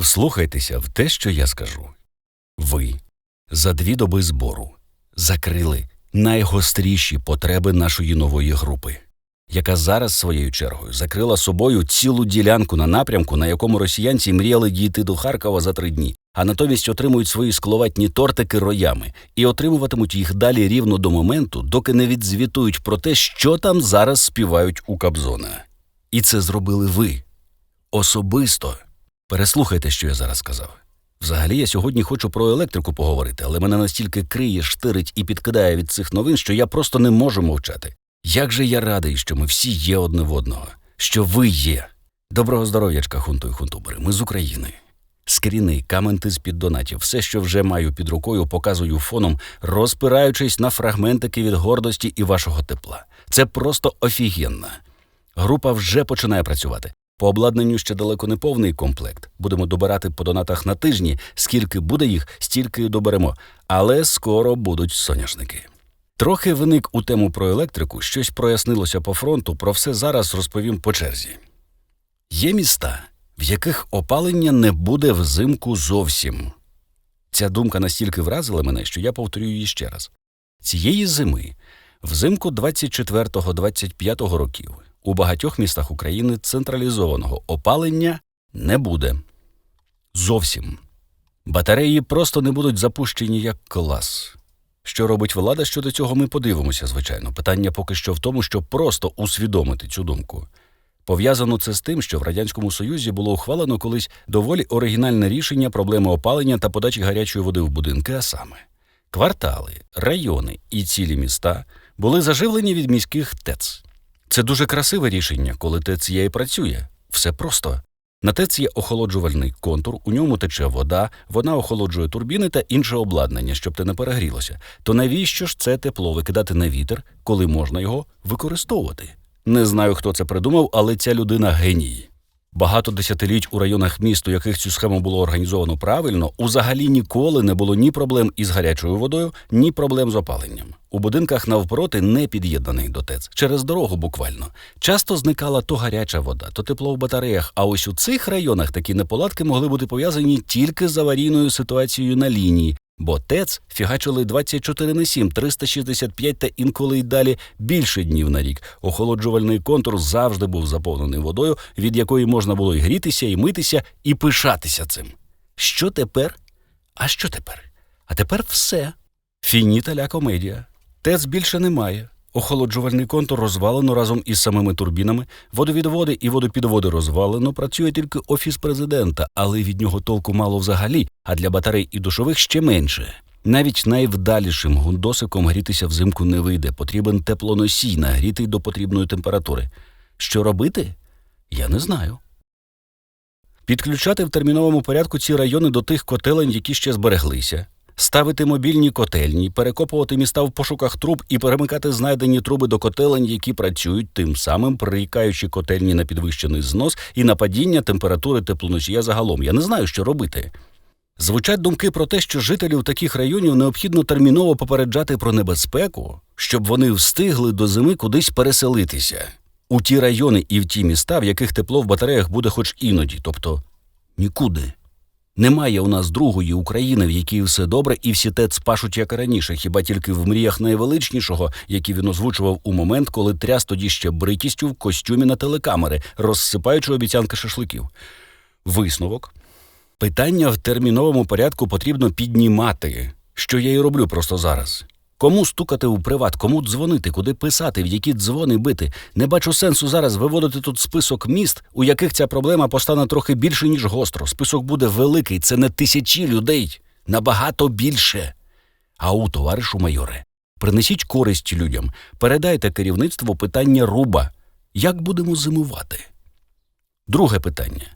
Вслухайтеся в те, що я скажу. Ви за дві доби збору закрили найгостріші потреби нашої нової групи, яка зараз своєю чергою закрила собою цілу ділянку на напрямку, на якому росіянці мріяли дійти до Харкова за три дні, а натомість отримують свої скловатні тортики роями і отримуватимуть їх далі рівно до моменту, доки не відзвітують про те, що там зараз співають у Кабзона. І це зробили ви особисто. Переслухайте, що я зараз сказав. Взагалі, я сьогодні хочу про електрику поговорити, але мене настільки криє, штирить і підкидає від цих новин, що я просто не можу мовчати. Як же я радий, що ми всі є одне в одного, що ви є. Доброго здоров'ячка, хунту і хунтубери. Ми з України. Скріни, каменти з-під донатів, все, що вже маю під рукою, показую фоном, розпираючись на фрагментики від гордості і вашого тепла. Це просто офігенно. Група вже починає працювати. По обладнанню ще далеко не повний комплект. Будемо добирати по донатах на тижні. Скільки буде їх, стільки й доберемо. Але скоро будуть соняшники. Трохи виник у тему про електрику, щось прояснилося по фронту. Про все зараз розповім по черзі. Є міста, в яких опалення не буде взимку зовсім. Ця думка настільки вразила мене, що я повторюю її ще раз. Цієї зими, взимку 24-25 років, у багатьох містах України централізованого опалення не буде. Зовсім. Батареї просто не будуть запущені як клас. Що робить влада щодо цього, ми подивимося, звичайно. Питання поки що в тому, щоб просто усвідомити цю думку. Пов'язано це з тим, що в Радянському Союзі було ухвалено колись доволі оригінальне рішення проблеми опалення та подачі гарячої води в будинки, а саме квартали, райони і цілі міста були заживлені від міських ТЕЦ. Це дуже красиве рішення, коли ТЕЦ є і працює. Все просто. На ТЕЦ є охолоджувальний контур, у ньому тече вода, вона охолоджує турбіни та інше обладнання, щоб те не перегрілося. То навіщо ж це тепло викидати на вітер, коли можна його використовувати? Не знаю, хто це придумав, але ця людина геній. Багато десятиліть у районах міст, у яких цю схему було організовано правильно, узагалі ніколи не було ні проблем із гарячою водою, ні проблем з опаленням. У будинках навпроти не під'єднаний до ТЕЦ, через дорогу буквально. Часто зникала то гаряча вода, то тепло в батареях. А ось у цих районах такі неполадки могли бути пов'язані тільки з аварійною ситуацією на лінії, бо ТЕЦ фігачили 24 на 7, 365 та інколи й далі більше днів на рік. Охолоджувальний контур завжди був заповнений водою, від якої можна було і грітися, і митися, і пишатися цим. Що тепер? А що тепер? А тепер все. Фініта ля комедія. ТЕЦ більше немає. Охолоджувальний контур розвалено разом із самими турбінами, водовідводи і водопідводи розвалено, працює тільки офіс президента, але від нього толку мало взагалі, а для батарей і душових ще менше. Навіть найвдалішим гундосиком грітися взимку не вийде, потрібен теплоносій, нагрітий до потрібної температури. Що робити? Я не знаю. Підключати в терміновому порядку ці райони до тих котелень, які ще збереглися, ставити мобільні котельні, перекопувати міста в пошуках труб і перемикати знайдені труби до котелень, які працюють, тим самим прирікаючи котельні на підвищений знос і на падіння температури теплоносія загалом. Я не знаю, що робити. Звучать думки про те, що жителів таких районів необхідно терміново попереджати про небезпеку, щоб вони встигли до зими кудись переселитися у ті райони і в ті міста, в яких тепло в батареях буде хоч іноді, тобто нікуди. Немає у нас другої України, в якій все добре, і всі ТЕЦ пашуть як раніше, хіба тільки в мріях найвеличнішого, які він озвучував у момент, коли тряс тоді ще бритістю в костюмі на телекамери, розсипаючи обіцянки шашликів. Висновок. Питання в терміновому порядку потрібно піднімати, що я і роблю просто зараз. Кому стукати у приват, кому дзвонити, куди писати, в які дзвони бити. Не бачу сенсу зараз виводити тут список міст, у яких ця проблема постане трохи більше, ніж гостро. Список буде великий, це не тисячі людей, набагато більше. Ау, товаришу майоре, принесіть користь людям, передайте керівництву питання руба. Як будемо зимувати? Друге питання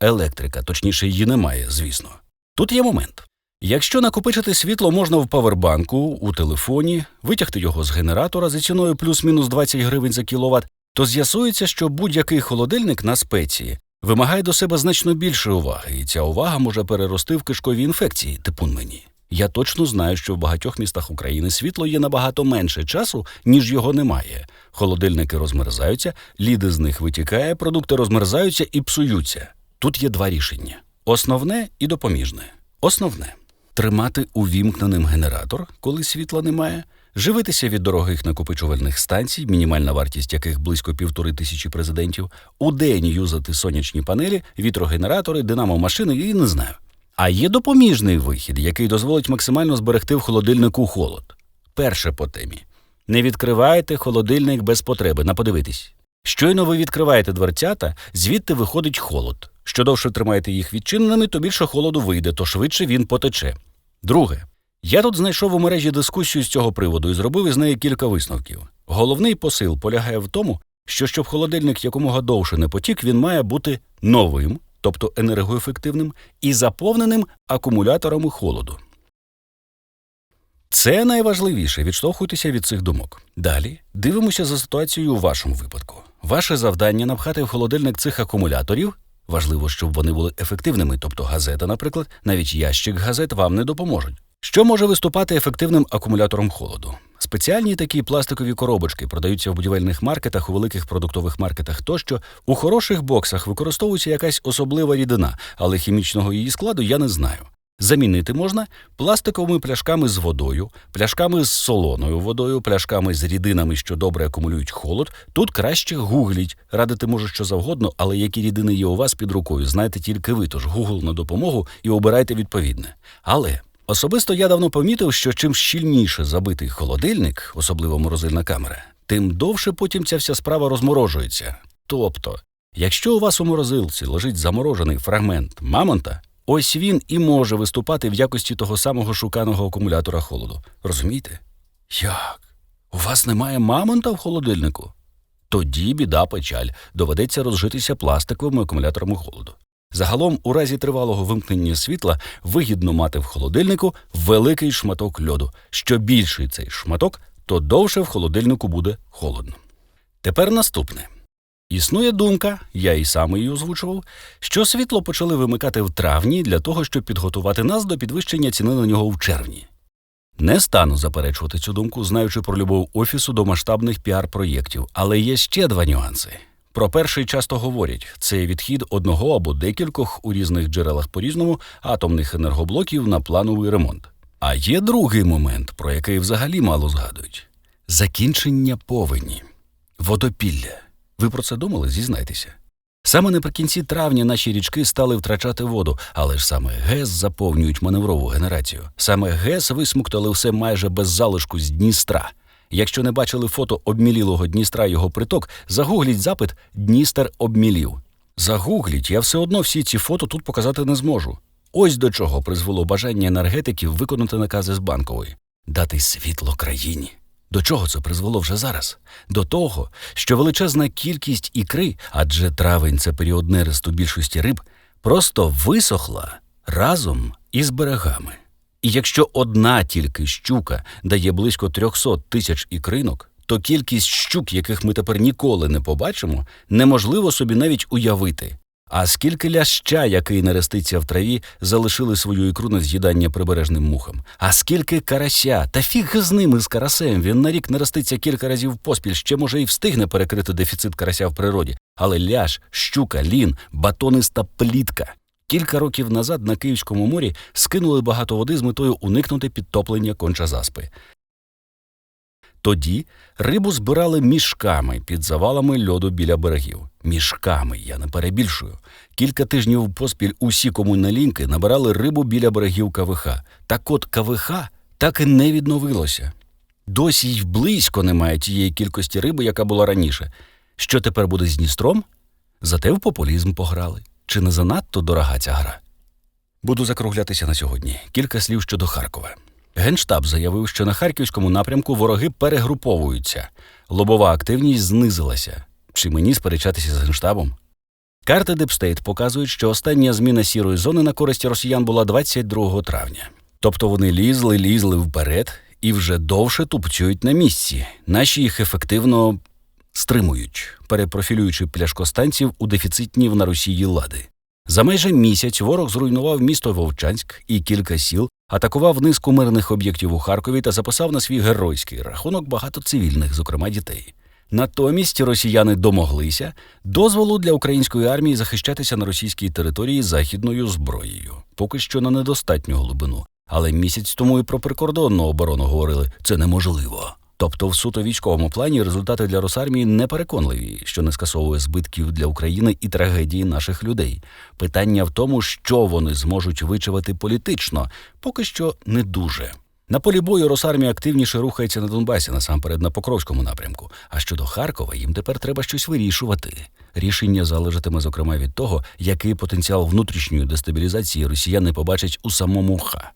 електрика, точніше, її немає, звісно. Тут є момент. Якщо накопичити світло можна в павербанку, у телефоні, витягти його з генератора за ціною плюс-мінус 20 гривень за кіловат, то з'ясується, що будь-який холодильник на спеції вимагає до себе значно більше уваги, і ця увага може перерости в кишкові інфекції, типун мені. Я точно знаю, що в багатьох містах України світло є набагато менше часу, ніж його немає. Холодильники розмерзаються, ліди з них витікає, продукти розмерзаються і псуються. Тут є два рішення. Основне і допоміжне. Основне тримати увімкненим генератор, коли світла немає, живитися від дорогих накопичувальних станцій, мінімальна вартість яких близько півтори тисячі президентів, удень юзати сонячні панелі, вітрогенератори, динамо-машини і не знаю. А є допоміжний вихід, який дозволить максимально зберегти в холодильнику холод. Перше по темі. Не відкривайте холодильник без потреби, на подивитись. Щойно ви відкриваєте дверцята, звідти виходить холод. Що довше тримаєте їх відчиненими, то більше холоду вийде, то швидше він потече. Друге. Я тут знайшов у мережі дискусію з цього приводу і зробив із неї кілька висновків. Головний посил полягає в тому, що щоб холодильник якомога довше не потік, він має бути новим, тобто енергоефективним, і заповненим акумуляторами холоду. Це найважливіше відштовхуйтеся від цих думок. Далі дивимося за ситуацією у вашому випадку. Ваше завдання напхати в холодильник цих акумуляторів. Важливо, щоб вони були ефективними, тобто газета, наприклад, навіть ящик газет вам не допоможуть. Що може виступати ефективним акумулятором холоду? Спеціальні такі пластикові коробочки продаються в будівельних маркетах, у великих продуктових маркетах тощо. У хороших боксах використовується якась особлива рідина, але хімічного її складу я не знаю. Замінити можна пластиковими пляшками з водою, пляшками з солоною водою, пляшками з рідинами, що добре акумулюють холод. Тут краще гугліть. Радити можу що завгодно, але які рідини є у вас під рукою, знаєте тільки ви, тож Google на допомогу і обирайте відповідне. Але особисто я давно помітив, що чим щільніше забитий холодильник, особливо морозильна камера, тим довше потім ця вся справа розморожується. Тобто, якщо у вас у морозилці лежить заморожений фрагмент мамонта. Ось він і може виступати в якості того самого шуканого акумулятора холоду. Розумієте? Як? У вас немає мамонта в холодильнику? Тоді біда печаль, доведеться розжитися пластиковими акумуляторами холоду. Загалом, у разі тривалого вимкнення світла, вигідно мати в холодильнику великий шматок льоду. Що більший цей шматок, то довше в холодильнику буде холодно. Тепер наступне. Існує думка, я і сам її озвучував, що світло почали вимикати в травні для того, щоб підготувати нас до підвищення ціни на нього в червні. Не стану заперечувати цю думку, знаючи про любов офісу до масштабних піар-проєктів, але є ще два нюанси. Про перший часто говорять це відхід одного або декількох у різних джерелах по різному атомних енергоблоків на плановий ремонт. А є другий момент, про який взагалі мало згадують закінчення повені, водопілля. Ви про це думали? Зізнайтеся. Саме наприкінці травня наші річки стали втрачати воду, але ж саме ГЕС заповнюють маневрову генерацію. Саме ГЕС висмуктали все майже без залишку з Дністра. Якщо не бачили фото обмілілого Дністра його приток, загугліть запит Дністер обмілів. Загугліть, я все одно всі ці фото тут показати не зможу. Ось до чого призвело бажання енергетиків виконати накази з банкової дати світло країні. До чого це призвело вже зараз? До того, що величезна кількість ікри, адже травень це період нересту більшості риб, просто висохла разом із берегами. І якщо одна тільки щука дає близько 300 тисяч ікринок, то кількість щук, яких ми тепер ніколи не побачимо, неможливо собі навіть уявити. А скільки ляща, який нереститься в траві, залишили свою ікру на з'їдання прибережним мухам? А скільки карася, та фіг з ними з карасем. Він на рік нереститься кілька разів поспіль, ще може і встигне перекрити дефіцит карася в природі. Але ляш, щука, лін, батониста плітка. Кілька років назад на Київському морі скинули багато води з метою уникнути підтоплення кончазаспи. Тоді рибу збирали мішками під завалами льоду біля берегів. Мішками, я не перебільшую. Кілька тижнів поспіль усі комунalінки набирали рибу біля берегів КВХ. Так от КВХ так і не відновилося. Досі й близько немає тієї кількості риби, яка була раніше. Що тепер буде з Дністром? Зате в популізм пограли. Чи не занадто дорога ця гра? Буду закруглятися на сьогодні. Кілька слів щодо Харкова. Генштаб заявив, що на харківському напрямку вороги перегруповуються. Лобова активність знизилася. Чи мені сперечатися з генштабом? Карти Депстейт показують, що остання зміна сірої зони на користь росіян була 22 травня. Тобто вони лізли, лізли вперед і вже довше тупцюють на місці. Наші їх ефективно стримують, перепрофілюючи пляшкостанців у дефіцитні в на Росії лади. За майже місяць ворог зруйнував місто Вовчанськ і кілька сіл, атакував низку мирних об'єктів у Харкові та записав на свій геройський рахунок багато цивільних, зокрема дітей. Натомість росіяни домоглися дозволу для української армії захищатися на російській території західною зброєю, поки що на недостатню глибину. Але місяць тому і про прикордонну оборону говорили це неможливо. Тобто, в суто військовому плані результати для Росармії непереконливі, що не скасовує збитків для України і трагедії наших людей. Питання в тому, що вони зможуть вичавити політично, поки що не дуже. На полі бою Росармія активніше рухається на Донбасі, насамперед на Покровському напрямку. А щодо Харкова, їм тепер треба щось вирішувати. Рішення залежатиме, зокрема, від того, який потенціал внутрішньої дестабілізації росіяни побачать у самому ха.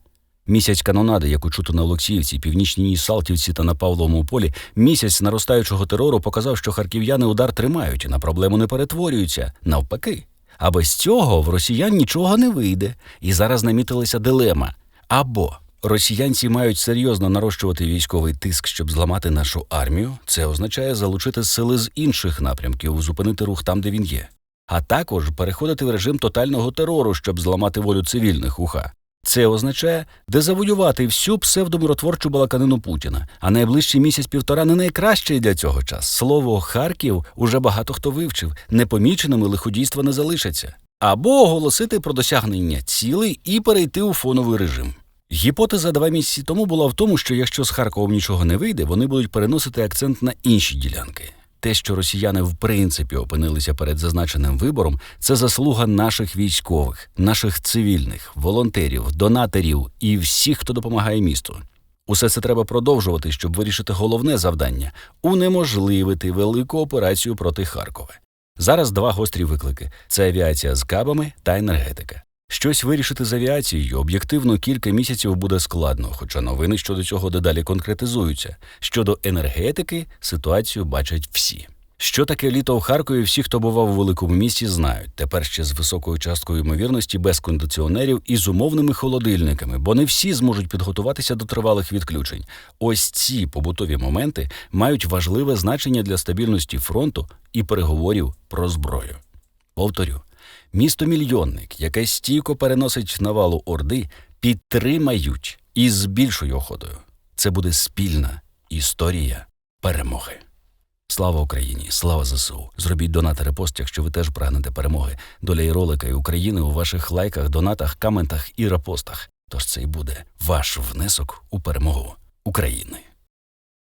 Місяць канонади, яку чути на Олексіївці, Північній Салтівці та на Павловому полі, місяць наростаючого терору показав, що харків'яни удар тримають і на проблему не перетворюються. Навпаки. А без цього в росіян нічого не вийде. І зараз намітилася дилема. Або росіянці мають серйозно нарощувати військовий тиск, щоб зламати нашу армію. Це означає залучити сили з інших напрямків, зупинити рух там, де він є. А також переходити в режим тотального терору, щоб зламати волю цивільних уха. Це означає дезавоювати всю псевдомиротворчу балаканину Путіна. А найближчий місяць-півтора не найкращий для цього час. Слово Харків уже багато хто вивчив. Непоміченими лиходійства не залишаться. Або оголосити про досягнення цілей і перейти у фоновий режим. Гіпотеза два місяці тому була в тому, що якщо з Харковом нічого не вийде, вони будуть переносити акцент на інші ділянки. Те, що росіяни в принципі опинилися перед зазначеним вибором, це заслуга наших військових, наших цивільних, волонтерів, донаторів і всіх, хто допомагає місту. Усе це треба продовжувати, щоб вирішити головне завдання унеможливити велику операцію проти Харкова. Зараз два гострі виклики: це авіація з кабами та енергетика. Щось вирішити з авіацією об'єктивно кілька місяців буде складно, хоча новини щодо цього дедалі конкретизуються. Щодо енергетики ситуацію бачать всі. Що таке літо в Харкові, всі, хто бував у великому місті, знають. Тепер ще з високою часткою ймовірності без кондиціонерів і з умовними холодильниками, бо не всі зможуть підготуватися до тривалих відключень. Ось ці побутові моменти мають важливе значення для стабільності фронту і переговорів про зброю. Повторю, місто мільйонник, яке стійко переносить навалу Орди, підтримають із більшою охотою. Це буде спільна історія перемоги. Слава Україні! Слава ЗСУ! Зробіть донат і репост, якщо ви теж прагнете перемоги. Доля і ролика і України у ваших лайках, донатах, коментах і репостах. Тож це й буде ваш внесок у перемогу України.